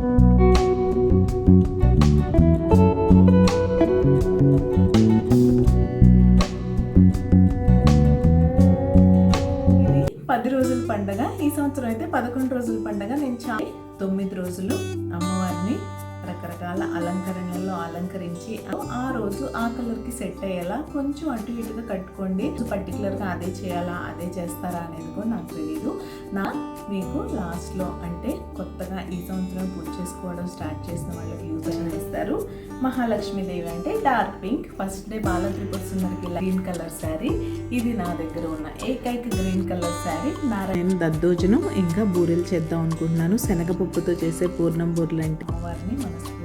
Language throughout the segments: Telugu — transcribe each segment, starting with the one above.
ఇది పది రోజుల పండగ. ఈ సంవత్సరం అయితే పదకొండు రోజుల పండగ. నేను చాలా తొమ్మిది రోజులు అమ్మవారిని రకరకాల అలంకరణల్లో అలంకరించి ఆ రోజు ఆ కలర్కి సెట్ అయ్యేలా కొంచెం అటు ఇటుగా కట్టుకోండి. పర్టికులర్గా అదే చేయాలా అదే చేస్తారా అనేది కూడా నాకు తెలియదు నా మీకు లాస్ట్లో అంటే కొత్తగా ఈ సంవత్సరం పూజ చేసుకోవడం స్టార్ట్ చేసిన వాళ్ళకి యూజ్ అయిన ఇస్తారు. మహాలక్ష్మీదేవి అంటే dark pink. First day Bala Tripura సుందరికి green colour sari. ఇది నా దగ్గర ఉన్న ఏకైక గ్రీన్ కలర్ శారీ. నారాయణ దద్దోజనం ఇంకా బూరెలు చేద్దాం అనుకుంటున్నాను. శనగపప్పుతో చేసే పూర్ణం బూరెలు అంటే అమ్మవారిని మనస్ఫూర్తిగా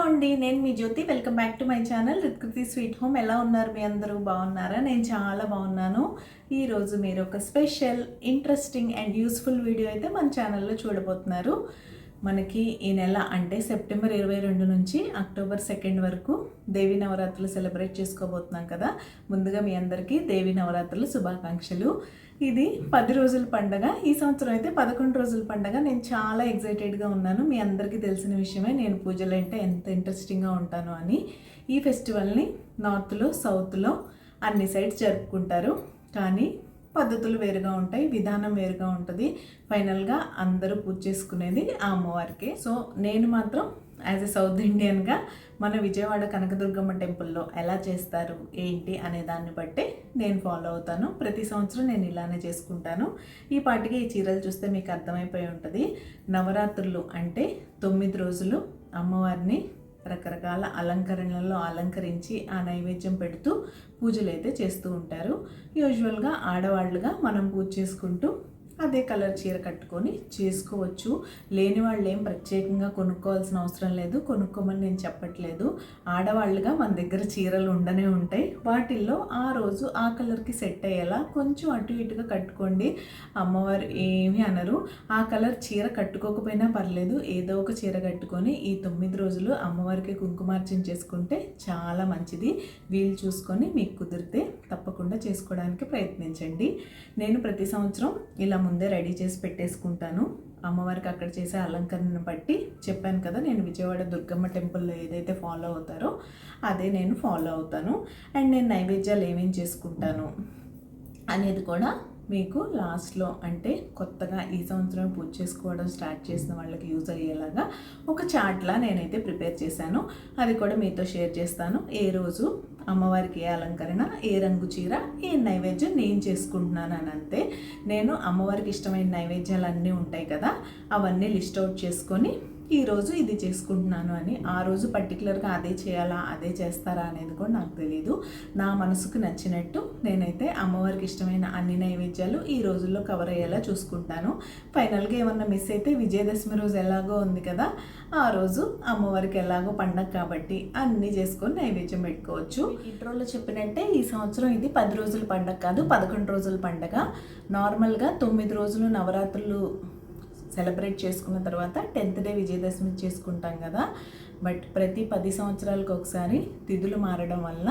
హలో అండి నేను మీ Jyothi. Welcome back to my channel Ritkriti sweet home ఎలా ఉన్నారు మీ అందరూ? బాగున్నారా? నేను చాలా బాగున్నాను. ఈరోజు మీరు ఒక special interesting and useful video అయితే మన ఛానల్లో చూడబోతున్నారు. మనకి ఈ నెల అంటే సెప్టెంబర్ ఇరవై రెండు నుంచి అక్టోబర్ సెకండ్ వరకు దేవి నవరాత్రులు సెలబ్రేట్ చేసుకోబోతున్నాం కదా. ముందుగా మీ అందరికీ దేవి నవరాత్రులు శుభాకాంక్షలు. ఇది పది రోజుల పండగ. ఈ సంవత్సరం అయితే పదకొండు రోజుల పండగ. నేను చాలా ఎగ్జైటెడ్గా ఉన్నాను. మీ అందరికీ తెలిసిన విషయమే నేను పూజలు అంటే ఎంత ఇంట్రెస్టింగ్గా ఉంటాను అని. ఈ ఫెస్టివల్ని నార్త్లో సౌత్లో అన్ని సైడ్స్ జరుపుకుంటారు. కానీ పద్ధతులు వేరుగా ఉంటాయి విధానం వేరుగా ఉంటుంది. ఫైనల్గా అందరూ పూజ చేసుకునేది ఆ అమ్మవారికి. సో నేను మాత్రం యాజ్ ఎ సౌత్ ఇండియన్గా మన విజయవాడ కనకదుర్గమ్మ టెంపుల్లో ఎలా చేస్తారు ఏంటి అనే దాన్ని బట్టి నేను ఫాలో అవుతాను. ప్రతి సంవత్సరం నేను ఇలానే చేసుకుంటాను. ఈ పాటికి ఈ చీరలు చూస్తే మీకు అర్థమైపోయి ఉంటుంది. నవరాత్రులు అంటే తొమ్మిది రోజులు అమ్మవారిని రకరకాల అలంకరణలలో అలంకరించి ఆ నైవేద్యం పెడుతూ పూజలు అయితే చేస్తూ ఉంటారు. యూజువల్గా ఆడవాళ్ళుగా మనం పూజ చేసుకుంటూ అదే కలర్ చీర కట్టుకొని చేసుకోవచ్చు. లేని వాళ్ళు ఏం ప్రత్యేకంగా కొనుక్కోవాల్సిన అవసరం లేదు. కొనుక్కోమని నేను చెప్పట్లేదు. ఆడవాళ్ళుగా మన దగ్గర చీరలు ఉండనే ఉంటాయి. వాటిల్లో ఆ రోజు ఆ కలర్కి సెట్ అయ్యేలా కొంచెం అటు ఇటుగా కట్టుకోండి. అమ్మవారు ఏమి అనరు. ఆ కలర్ చీర కట్టుకోకపోయినా పర్లేదు. ఏదో ఒక చీర కట్టుకొని ఈ తొమ్మిది రోజులు అమ్మవారికి కుంకుమార్చన చేసుకుంటే చాలా మంచిది. వీలు చూసుకొని మీకు కుదిరితే అనుకోకుండా చేసుకోవడానికి ప్రయత్నించండి. నేను ప్రతి సంవత్సరం ఇలా ముందే రెడీ చేసి పెట్టేసుకుంటాను. అమ్మవారికి అక్కడ చేసే అలంకరణను బట్టి చెప్పాను కదా నేను విజయవాడ దుర్గమ్మ టెంపుల్లో ఏదైతే ఫాలో అవుతారో అదే నేను ఫాలో అవుతాను. అండ్ నేను నైవేద్యాలు ఏమేం చేసుకుంటాను అనేది కూడా మీకు లాస్ట్లో అంటే కొత్తగా ఈ సంవత్సరం పూజ చేసుకోవడం స్టార్ట్ చేసిన వాళ్ళకి యూజ్ అయ్యేలాగా ఒక చార్ట్లా నేనైతే ప్రిపేర్ చేశాను. అది కూడా మీతో షేర్ చేస్తాను. ఏ రోజు అమ్మవారికి ఏ అలంకరణ ఏ రంగు చీర ఏ నైవేద్యం నేను చేసుకుంటున్నాను అని అంతే నేను అమ్మవారికి ఇష్టమైన నైవేద్యాలు అన్నీ ఉంటాయి కదా అవన్నీ లిస్ట్ అవుట్ చేసుకొని ఈరోజు ఇది చేసుకుంటున్నాను అని ఆ రోజు పర్టికులర్గా అదే చేయాలా అదే చేస్తారా అనేది కూడా నాకు తెలియదు నా మనసుకు నచ్చినట్టు నేనైతే అమ్మవారికి ఇష్టమైన అన్ని నైవేద్యాలు ఈ రోజుల్లో కవర్ అయ్యేలా చూసుకుంటాను. ఫైనల్గా ఏమన్నా మిస్ అయితే విజయదశమి రోజు ఎలాగో ఉంది కదా ఆ రోజు అమ్మవారికి ఎలాగో పండగ కాబట్టి అన్నీ చేసుకొని నైవేద్యం పెట్టుకోవచ్చు. ఇంట్రోలో చెప్పినట్టే ఈ సంవత్సరం ఇది పది రోజుల పండగ కాదు పదకొండు రోజుల పండగ. నార్మల్గా తొమ్మిది రోజులు నవరాత్రులు సెలబ్రేట్ చేసుకున్న తర్వాత టెన్త్ డే విజయదశమి చేసుకుంటాం కదా. బట్ ప్రతి పది సంవత్సరాలకు ఒకసారి తిథులు మారడం వల్ల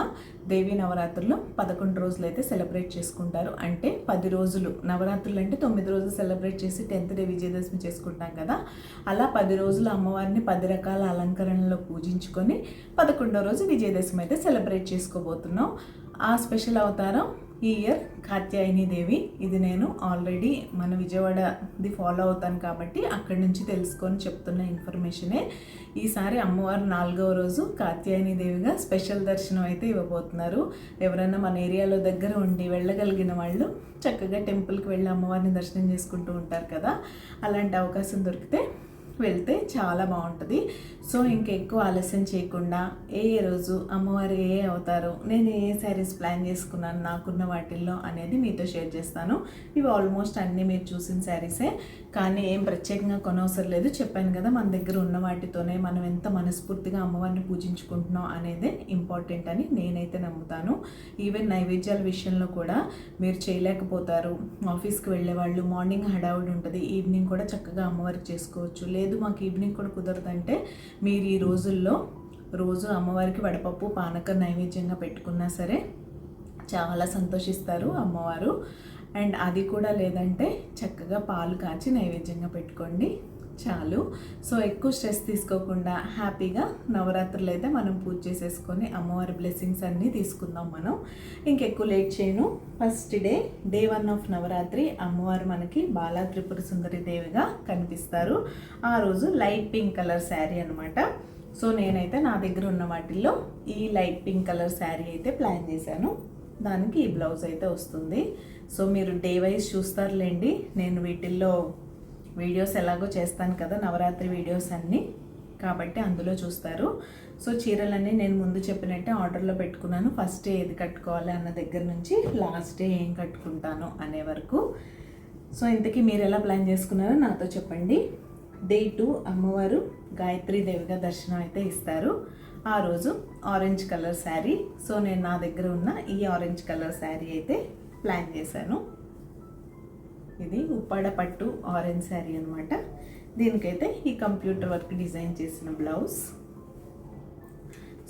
దేవీ నవరాత్రులు పదకొండు రోజులు అయితే సెలబ్రేట్ చేసుకుంటారు. అంటే పది రోజులు నవరాత్రులు అంటే తొమ్మిది రోజులు సెలబ్రేట్ చేసి టెన్త్ డే విజయదశమి చేసుకుంటాం కదా. అలా పది రోజులు అమ్మవారిని పది రకాల అలంకరణలో పూజించుకొని పదకొండో రోజు విజయదశమి అయితే సెలబ్రేట్ చేసుకోబోతున్నాం. ఆ స్పెషల్ అవతారం ఈ ఇయర్ కాత్యాయని దేవి ఇది నేను ఆల్రెడీ మన విజయవాడది ఫాలో అవుతాను కాబట్టి అక్కడి నుంచి తెలుసుకొని చెప్తున్న ఇన్ఫర్మేషనే ఈసారి అమ్మవారు నాలుగవ రోజు కాత్యాయని దేవిగా స్పెషల్ దర్శనం అయితే ఇవ్వబోతున్నారు. ఎవరైనా మన ఏరియాలో దగ్గర ఉండి వెళ్ళగలిగిన వాళ్ళు చక్కగా టెంపుల్కి వెళ్ళి అమ్మవారిని దర్శనం చేసుకుంటూ ఉంటారు కదా. అలాంటి అవకాశం దొరికితే వెళ్తే చాలా బాగుంటుంది. సో ఇంకెక్కువ ఆలస్యం చేయకుండా ఏ ఏ రోజు అమ్మవారు ఏ అవుతారు అవుతారో నేను ఏ శారీస్ ప్లాన్ చేసుకున్నాను నాకున్న వాటిల్లో అనేది మీతో షేర్ చేస్తాను. ఇవి ఆల్మోస్ట్ అన్నీ మీరు చూసిన శారీసే. కానీ ఏం ప్రత్యేకంగా కొనవసరం లేదు. చెప్పాను కదా మన దగ్గర ఉన్న వాటితోనే మనం ఎంత మనస్ఫూర్తిగా అమ్మవారిని పూజించుకుంటున్నాం అనేదే ఇంపార్టెంట్ అని నేనైతే నమ్ముతాను. ఈవెన్ నైవేద్యాల విషయంలో కూడా మీరు చేయలేకపోతారు. ఆఫీస్కి వెళ్ళే వాళ్ళు మార్నింగ్ హడావుడి ఉంటుంది ఈవినింగ్ కూడా చక్కగా అమ్మవారికి చేసుకోవచ్చు. లేదు లేదు మాకు ఈవినింగ్ కూడా కుదరదంటే మీరు ఈ రోజుల్లో రోజు అమ్మవారికి వడపప్పు పానకం నైవేద్యంగా పెట్టుకున్నా సరే చాలా సంతోషిస్తారు అమ్మవారు. అండ్ అది కూడా లేదంటే చక్కగా పాలు కాచి నైవేద్యంగా పెట్టుకోండి. చాలు. సో ఎక్కువ స్ట్రెస్ తీసుకోకుండా హ్యాపీగా నవరాత్రులు అయితే మనం పూజ చేసేసుకొని అమ్మవారి బ్లెస్సింగ్స్ అన్నీ తీసుకుందాం మనం. ఇంకెక్కువ లేట్ చేయను. First day day one of Navaratri అమ్మవారు మనకి బాలా త్రిపుర సుందరి దేవిగా కనిపిస్తారు. ఆ రోజు లైట్ పింక్ కలర్ శారీ అనమాట సో నేనైతే నా దగ్గర ఉన్న వాటిల్లో ఈ లైట్ పింక్ కలర్ శారీ అయితే ప్లాన్ చేశాను. దానికి ఈ బ్లౌజ్ అయితే వస్తుంది. సో మీరు డే వైజ్ చూస్తారులేండి. నేను వీటిల్లో వీడియోస్ ఎలాగో చేస్తాను కదా నవరాత్రి వీడియోస్ అన్నీ కాబట్టి అందులో చూస్తారు. సో చీరలన్నీ నేను ముందు చెప్పినట్టే ఆర్డర్లో పెట్టుకున్నాను. ఫస్ట్ డే ఏది కట్టుకోవాలి అన్న దగ్గర నుంచి లాస్ట్ డే ఏం కట్టుకుంటాను అనే వరకు. సో ఇంతకీ మీరు ఎలా ప్లాన్ చేసుకున్నారో నాతో చెప్పండి. డే టూ అమ్మవారు గాయత్రి దేవిగా దర్శనం అయితే ఇస్తారు. ఆ రోజు ఆరెంజ్ కలర్ శారీ. సో నేను నా దగ్గర ఉన్న ఈ ఆరెంజ్ కలర్ శారీ అయితే ప్లాన్ చేశాను. ఇది ఉప్పాడ పట్టు ఆరెంజ్ శారీ అనమాట దీనికైతే ఈ కంప్యూటర్ వర్క్ డిజైన్ చేసిన బ్లౌజ్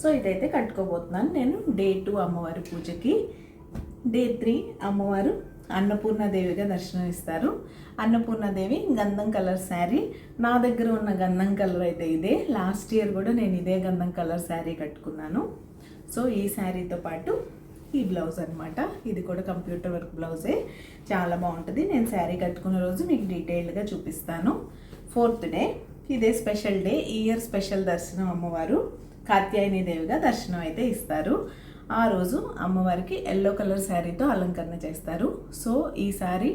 సో ఇదైతే కట్టుకోబోతున్నాను నేను. డే టూ అమ్మవారి పూజకి. డే త్రీ అమ్మవారు అన్నపూర్ణదేవిగా దర్శనం ఇస్తారు. అన్నపూర్ణాదేవి గంధం కలర్ శారీ నా దగ్గర ఉన్న గంధం కలర్ అయితే ఇదే. లాస్ట్ ఇయర్ కూడా నేను ఇదే గంధం కలర్ శారీ కట్టుకున్నాను. సో ఈ శారీతో పాటు ఈ బ్లౌజ్ అనమాట ఇది కూడా కంప్యూటర్ వర్క్ బ్లౌజే. చాలా బాగుంటుంది. నేను శారీ కట్టుకున్న రోజు మీకు డీటెయిల్డ్గా చూపిస్తాను. ఫోర్త్ డే ఇదే స్పెషల్ డే ఇయర్ స్పెషల్ దర్శనం అమ్మవారు కాత్యాయని దేవిగా దర్శనం అయితే ఇస్తారు. ఆ రోజు అమ్మవారికి ఎల్లో కలర్ శారీతో అలంకరణ చేస్తారు. సో ఈ శారీ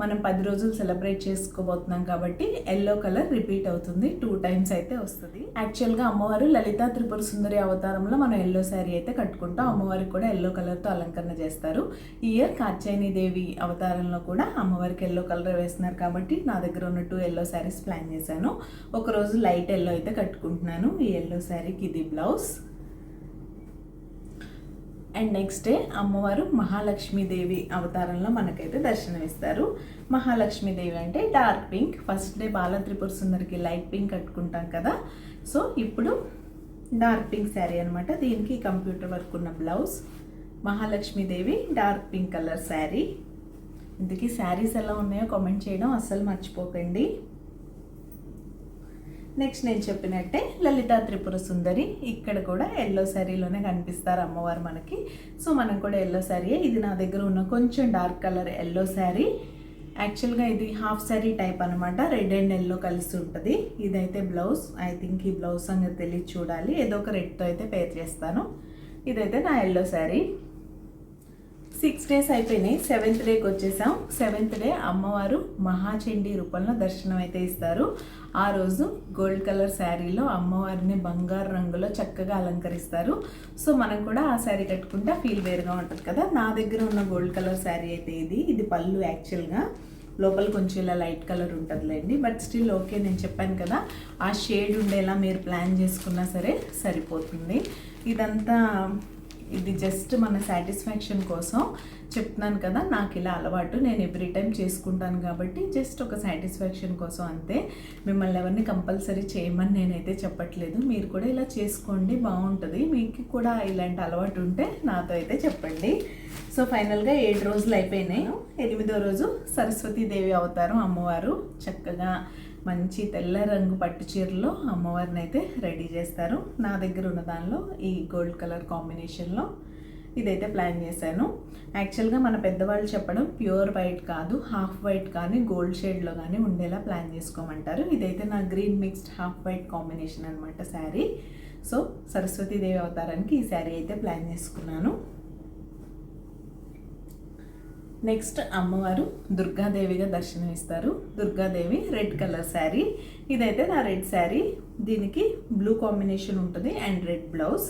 మనం పది రోజులు సెలబ్రేట్ చేసుకోబోతున్నాం కాబట్టి ఎల్లో కలర్ రిపీట్ అవుతుంది. టూ టైమ్స్ అయితే వస్తుంది. యాక్చువల్గా అమ్మవారు లలిత త్రిపుర సుందరి అవతారంలో మనం ఎల్లో శారీ అయితే కట్టుకుంటాం. అమ్మవారికి కూడా ఎల్లో కలర్తో అలంకరణ చేస్తారు. ఈ ఇయర్ కాచాయని దేవి అవతారంలో కూడా అమ్మవారికి ఎల్లో కలర్ వేస్తున్నారు కాబట్టి నా దగ్గర ఉన్న టూ ఎల్లో శారీస్ ప్లాన్ చేశాను. ఒకరోజు లైట్ ఎల్లో అయితే కట్టుకుంటున్నాను. ఈ ఎల్లో శారీకి ఇది బ్లౌజ్ అండ్ నెక్స్ట్ డే అమ్మవారు మహాలక్ష్మీదేవి అవతారంలో మనకైతే దర్శనమిస్తారు. మహాలక్ష్మీదేవి అంటే dark pink first day Balatripura సుందరికి light pink కట్టుకుంటాం కదా. సో ఇప్పుడు డార్క్ పింక్ శారీ అనమాట దీనికి కంప్యూటర్ వర్క్ ఉన్న blouse Mahalakshmidevi dark pink colour sari ఇందుకీ saris ఎలా ఉన్నాయో కామెంట్ చేయడం అస్సలు మర్చిపోకండి. నెక్స్ట్ నేను చెప్పినట్టే లలిత త్రిపుర సుందరి ఇక్కడ కూడా ఎల్లో శారీలోనే కనిపిస్తారు అమ్మవారు మనకి. సో మనం కూడా ఎల్లో శారీ ఇది నా దగ్గర ఉన్న కొంచెం డార్క్ కలర్ ఎల్లో శారీ యాక్చువల్గా ఇది హాఫ్ శారీ టైప్ అనమాట రెడ్ అండ్ ఎల్లో కలిసి ఉంటుంది. ఇదైతే బ్లౌజ్ ఐ థింక్ ఈ బ్లౌజ్ అనేది తెలియదు చూడాలి. ఏదో ఒక రెడ్తో అయితే పేర్ చేస్తాను. ఇదైతే నా ఎల్లో శారీ సిక్స్ డేస్ అయిపోయినాయి. సెవెంత్ డేకి వచ్చేసాం. సెవెంత్ డే అమ్మవారు మహాచండీ రూపంలో దర్శనం అయితే ఇస్తారు. ఆ రోజు గోల్డ్ కలర్ శారీలో అమ్మవారిని బంగారు రంగులో చక్కగా అలంకరిస్తారు. సో మనం కూడా ఆ శారీ కట్టుకుంటే ఫీల్ వేరుగా ఉంటుంది కదా. నా దగ్గర ఉన్న గోల్డ్ కలర్ శారీ అయితే ఇది. ఇది పళ్ళు యాక్చువల్గా లోపల కొంచెం ఇలా లైట్ కలర్ ఉంటుందిలేండి. బట్ స్టిల్ ఓకే నేను చెప్పాను కదా. ఆ షేడ్ ఉండేలా మీరు ప్లాన్ చేసుకున్నా సరే సరిపోతుంది. ఇదంతా ఇది జస్ట్ మన సాటిస్ఫాక్షన్ కోసం చెప్తున్నాను కదా నాకు ఇలా అలవాటు నేను ఎవ్రీ టైం చేసుకుంటాను కాబట్టి జస్ట్ ఒక సాటిస్ఫాక్షన్ కోసం అంతే. మిమ్మల్ని ఎవరిని కంపల్సరీ చేయమని నేనైతే చెప్పట్లేదు. మీరు కూడా ఇలా చేసుకోండి బాగుంటుంది. మీకు కూడా ఇలాంటి అలవాటు ఉంటే నాతో అయితే చెప్పండి. సో ఫైనల్గా ఏడు రోజులు అయిపోయినాయి. ఎనిమిదో రోజు సరస్వతీదేవి అవతారం అమ్మవారు చక్కగా మంచి తెల్ల రంగు పట్టు చీరలో అమ్మవారిని అయితే రెడీ చేస్తారు. నా దగ్గర ఉన్న దానిలో ఈ గోల్డ్ కలర్ కాంబినేషన్లో ఇదైతే ప్లాన్ చేశాను. యాక్చువల్గా మన పెద్దవాళ్ళు చెప్పడం ప్యూర్ వైట్ కాదు హాఫ్ వైట్ కానీ గోల్డ్ షేడ్లో కానీ ఉండేలా ప్లాన్ చేసుకోమంటారు. ఇదైతే నా green mixed half white combination అనమాట శారీ. సో సరస్వతీదేవి అవతారానికి ఈ శారీ అయితే ప్లాన్ చేసుకున్నాను. నెక్స్ట్ అమ్మవారు దుర్గాదేవిగా దర్శనం ఇస్తారు దుర్గాదేవి రెడ్ కలర్ శారీ. ఇదైతే నా రెడ్ శారీ. దీనికి బ్లూ కాంబినేషన్ ఉంటుంది అండ్ రెడ్ బ్లౌజ్.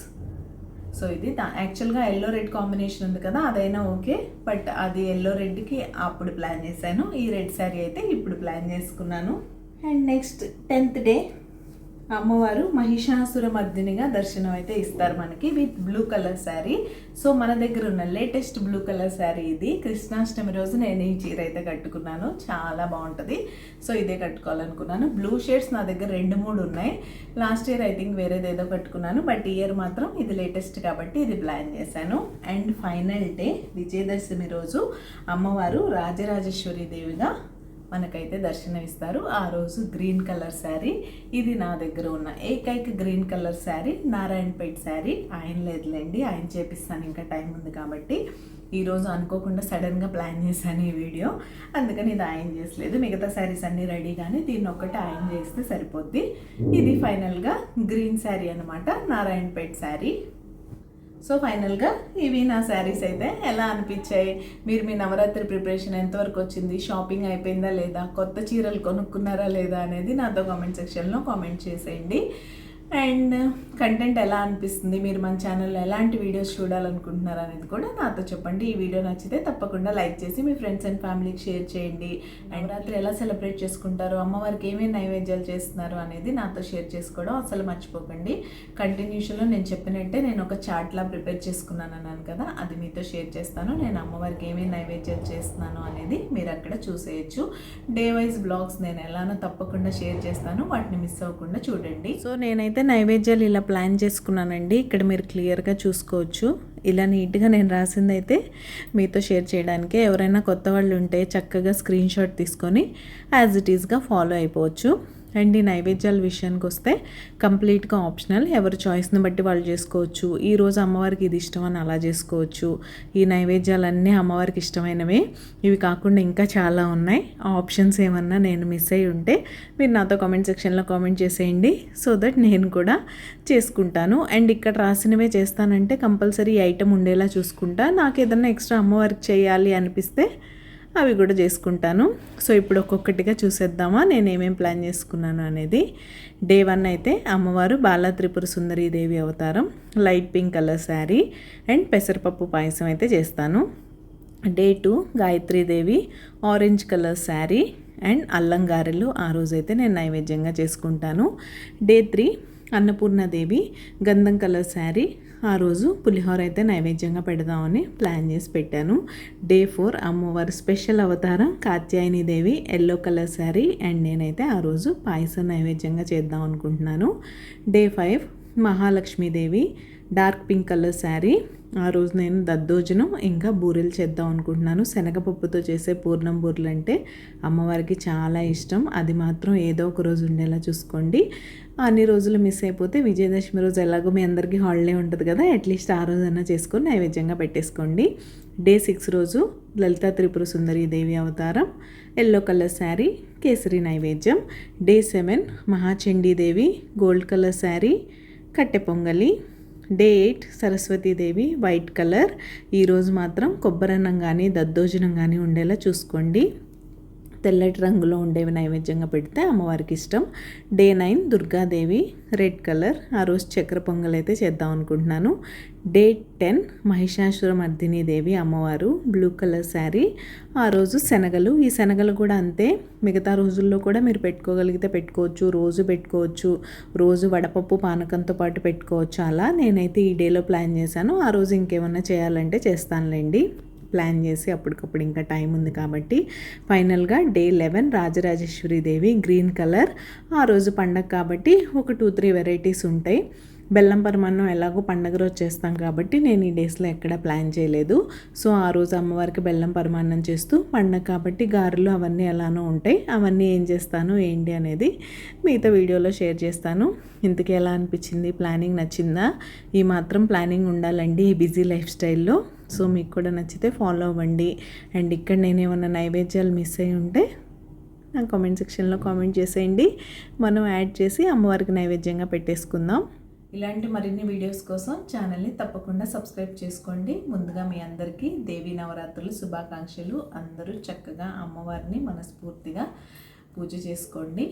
సో ఇది యాక్చువల్గా ఎల్లో రెడ్ కాంబినేషన్ ఉంది కదా అదైనా ఓకే. బట్ అది ఎల్లో రెడ్కి అప్పుడు ప్లాన్ చేశాను. ఈ రెడ్ శారీ అయితే ఇప్పుడు ప్లాన్ చేసుకున్నాను. అండ్ నెక్స్ట్ టెన్త్ డే అమ్మవారు మహిషాసుర మర్దినిగా దర్శనం అయితే ఇస్తారు మనకి with blue colour sari. So మన దగ్గర ఉన్న లేటెస్ట్ బ్లూ కలర్ శారీ ఇది. కృష్ణాష్టమి రోజు నేను ఈ చీర అయితే కట్టుకున్నాను. చాలా బాగుంటుంది. సో ఇదే కట్టుకోవాలనుకున్నాను. బ్లూ షేడ్స్ నా దగ్గర రెండు మూడు ఉన్నాయి. లాస్ట్ ఇయర్ ఐ థింక్ వేరేది ఏదో కట్టుకున్నాను. బట్ ఇయర్ మాత్రం ఇది లేటెస్ట్ కాబట్టి ఇది ప్లాన్ చేశాను. అండ్ ఫైనల్ డే విజయదశమి రోజు అమ్మవారు రాజరాజేశ్వరి దేవిగా మనకైతే దర్శనం ఇస్తారు ఆ రోజు గ్రీన్ కలర్ శారీ. ఇది నా దగ్గర ఉన్న ఏకైక గ్రీన్ కలర్ శారీ నారాయణపేట్ శారీ. ఆయన లేదులేండి ఆయన చేపిస్తాను ఇంకా టైం ఉంది కాబట్టి. ఈరోజు అనుకోకుండా సడన్గా ప్లాన్ చేశాను ఈ వీడియో. అందుకని ఇది ఆయన చేసలేదు మిగతా శారీస్ అన్నీ రెడీ కానీ దీన్ని ఒక్కటి ఆయన చేస్తే సరిపోద్ది. ఇది ఫైనల్గా గ్రీన్ శారీ అనమాట నారాయణపేట్ శారీ. సో ఫైనల్గా ఇవి నా శారీస్ అయితే ఎలా అనిపించాయి? మీరు మీ నవరాత్రి ప్రిపరేషన్ ఎంతవరకు వచ్చింది? షాపింగ్ అయిపోయిందా లేదా? కొత్త చీరలు కొనుక్కున్నారా లేదా అనేది నాతో కామెంట్ సెక్షన్లో కామెంట్ చేసేయండి. అండ్ కంటెంట్ ఎలా అనిపిస్తుంది? మీరు మన ఛానల్లో ఎలాంటి వీడియోస్ చూడాలనుకుంటున్నారు అనేది కూడా నాతో చెప్పండి. ఈ వీడియో నచ్చితే తప్పకుండా లైక్ చేసి మీ ఫ్రెండ్స్ అండ్ ఫ్యామిలీకి షేర్ చేయండి. అండ్ రాత్రి ఎలా సెలబ్రేట్ చేసుకుంటారు? అమ్మవారికి ఏమేమి నైవేద్యాలు చేస్తున్నారు అనేది నాతో షేర్ చేసుకోవడం అసలు మర్చిపోకండి. కంటిన్యూషన్లో నేను చెప్పినట్టే నేను ఒక చార్ట్లా ప్రిపేర్ చేసుకున్నాను అన్నాను కదా అది మీతో షేర్ చేస్తాను. నేను అమ్మవారికి ఏమేమి నైవేద్యాలు చేస్తున్నాను అనేది మీరు అక్కడ చూసేయచ్చు. డే వైజ్ బ్లాగ్స్ నేను ఎలానో తప్పకుండా షేర్ చేస్తాను. వాటిని మిస్ అవ్వకుండా చూడండి. సో నేనైతే నైవేద్యాలు ఇలా ప్లాన్ చేసుకున్నానండి. ఇక్కడ మీరు క్లియర్గా చూసుకోవచ్చు. ఇలా నీట్గా నేను రాసింది అయితే మీతో షేర్ చేయడానికి. ఎవరైనా కొత్త వాళ్ళు ఉంటే చక్కగా స్క్రీన్ షాట్ తీసుకొని యాజ్ ఇట్ ఈస్గా ఫాలో అయిపోవచ్చు. అండ్ ఈ నైవేద్యాల విషయానికి వస్తే కంప్లీట్గా ఆప్షనల్ ఎవరి చాయిస్ని బట్టి వాళ్ళు చేసుకోవచ్చు. ఈరోజు అమ్మవారికి ఇది ఇష్టం అని అలా చేసుకోవచ్చు. ఈ నైవేద్యాలన్నీ అమ్మవారికి ఇష్టమైనవే. ఇవి కాకుండా ఇంకా చాలా ఉన్నాయి. ఆ ఆప్షన్స్ ఏమన్నా నేను మిస్ అయ్యి ఉంటే మీరు నాతో కామెంట్ సెక్షన్లో కామెంట్ చేసేయండి. సో దట్ నేను కూడా చేసుకుంటాను. అండ్ ఇక్కడ రాసినవే చేస్తానంటే కంపల్సరీ ఐటెం ఐటమ్ ఉండేలా చూసుకుంటా. నాకు ఏదన్నా ఎక్స్ట్రా అమ్మవారికి చేయాలి అనిపిస్తే అవి కూడా చేసుకుంటాను. సో ఇప్పుడు ఒక్కొక్కటిగా చూసేద్దామా నేను ఏమేం ప్లాన్ చేసుకున్నాను అనేది. డే వన్ అయితే అమ్మవారు బాలా త్రిపుర సుందరీ దేవి అవతారం light pink colour sari and పెసరపప్పు పాయసం అయితే చేస్తాను. Day two Gayatridevi orange colour sari and అల్లం గారెలు ఆ రోజైతే నేను నైవేద్యంగా చేసుకుంటాను. డే త్రీ అన్నపూర్ణదేవి గంధం కలర్ శారీ ఆ రోజు పులిహోర అయితే నైవేద్యంగా పెడదామని ప్లాన్ చేసి పెట్టాను. డే ఫోర్ అమ్మవారి స్పెషల్ అవతారం Katyayani Devi yellow colour sari and నేనైతే ఆ రోజు పాయసం నైవేద్యంగా చేద్దాం అనుకుంటున్నాను. Day five Mahalakshmidevi dark pink colour sari. ఆ రోజు నేను దద్దోజనం ఇంకా బూరెలు చేద్దాం అనుకుంటున్నాను. శనగపప్పుతో చేసే పూర్ణం బూరెలు అంటే అమ్మవారికి చాలా ఇష్టం. అది మాత్రం ఏదో ఒక రోజు ఉండేలా చూసుకోండి. అన్ని రోజులు మిస్ అయిపోతే విజయదశమి రోజు ఎలాగో మీ అందరికీ హాలిడే ఉంటుంది కదా అట్లీస్ట్ ఆ రోజైనా చేసుకొని నైవేద్యంగా పెట్టేసుకోండి. డే సిక్స్ రోజు లలిత త్రిపుర సుందరి దేవి అవతారం ఎల్లో కలర్ శారీ కేసరి నైవేద్యం. Day seven Mahachandidevi gold colour sari కట్టె పొంగలి day eight Saraswatidevi white colour. ఈరోజు మాత్రం కొబ్బరన్నం కానీ దద్దోజనం కానీ ఉండేలా చూసుకోండి. తెల్లటి రంగులో ఉండేవి నైవేద్యంగా పెడితే అమ్మవారికి ఇష్టం. Day nine Durgadevi red colour ఆ రోజు చక్ర పొంగల్ అయితే చేద్దాం అనుకుంటున్నాను. డే టెన్ మహిషాసుర మర్దిని దేవి అమ్మవారు బ్లూ కలర్ శారీ ఆ రోజు శనగలు. ఈ శనగలు కూడా అంతే. మిగతా రోజుల్లో కూడా మీరు పెట్టుకోగలిగితే పెట్టుకోవచ్చు రోజు పెట్టుకోవచ్చు రోజు వడపప్పు పానకంతో పాటు పెట్టుకోవచ్చు అలా నేనైతే ఈ డేలో ప్లాన్ చేశాను. ఆ రోజు ఇంకేమన్నా చేయాలంటే చేస్తానులేండి. ప్లాన్ చేసి అప్పటికప్పుడు ఇంకా టైం ఉంది కాబట్టి ఫైనల్గా day eleven Rajarajeshwari Devi green colour. ఆ రోజు పండగ కాబట్టి ఒక టూ త్రీ వెరైటీస్ ఉంటాయి. బెల్లం పరమాన్నం ఎలాగో పండగ రోజు చేస్తాం కాబట్టి నేను ఈ డేస్లో ఎక్కడ ప్లాన్ చేయలేదు. సో ఆ రోజు అమ్మవారికి బెల్లం పరమాన్నం చేస్తూ పండగ కాబట్టి గారెలు అవన్నీ ఎలానో ఉంటాయి. అవన్నీ ఏం చేస్తాను ఏంటి అనేది మిగతా వీడియోలో షేర్ చేస్తాను. ఇంతకీ ఎలా అనిపించింది? ప్లానింగ్ నచ్చిందా? ఈ మాత్రం ప్లానింగ్ ఉండాలండి ఈ బిజీ లైఫ్ స్టైల్లో. సో మీకు కూడా నచ్చితే ఫాలో అవ్వండి. అండ్ ఇక్కడ నేను ఏమన్నా నైవేద్యాలు మిస్ అయి ఉంటే నా కామెంట్ సెక్షన్లో కామెంట్ చేసేయండి. మనం యాడ్ చేసి అమ్మవారికి నైవేద్యంగా పెట్టేసుకుందాం. ఇలాంటి మరిన్ని వీడియోస్ కోసం ఛానల్ని తప్పకుండా సబ్స్క్రైబ్ చేసుకోండి. ముందుగా మీ అందరికీ దేవీ నవరాత్రులు శుభాకాంక్షలు. అందరూ చక్కగా అమ్మవారిని మనస్ఫూర్తిగా పూజ చేసుకోండి.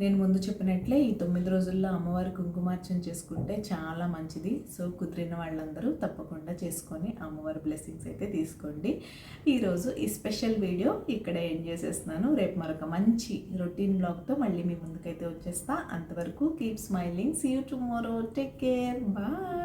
నేను ముందు చెప్పినట్లే ఈ తొమ్మిది రోజుల్లో అమ్మవారి కుంకుమార్చన చేసుకుంటే చాలా మంచిది. సో కుదిరిన వాళ్ళందరూ తప్పకుండా చేసుకొని అమ్మవారి బ్లెస్సింగ్స్ అయితే తీసుకోండి. ఈరోజు ఈ స్పెషల్ వీడియో ఇక్కడ ఎండ్ చేసేస్తున్నాను. రేపు మరొక మంచి రొటీన్ బ్లాగ్తో మళ్ళీ మీ ముందుకైతే వచ్చేస్తా. అంతవరకు keep smiling see you tomorrow take care bye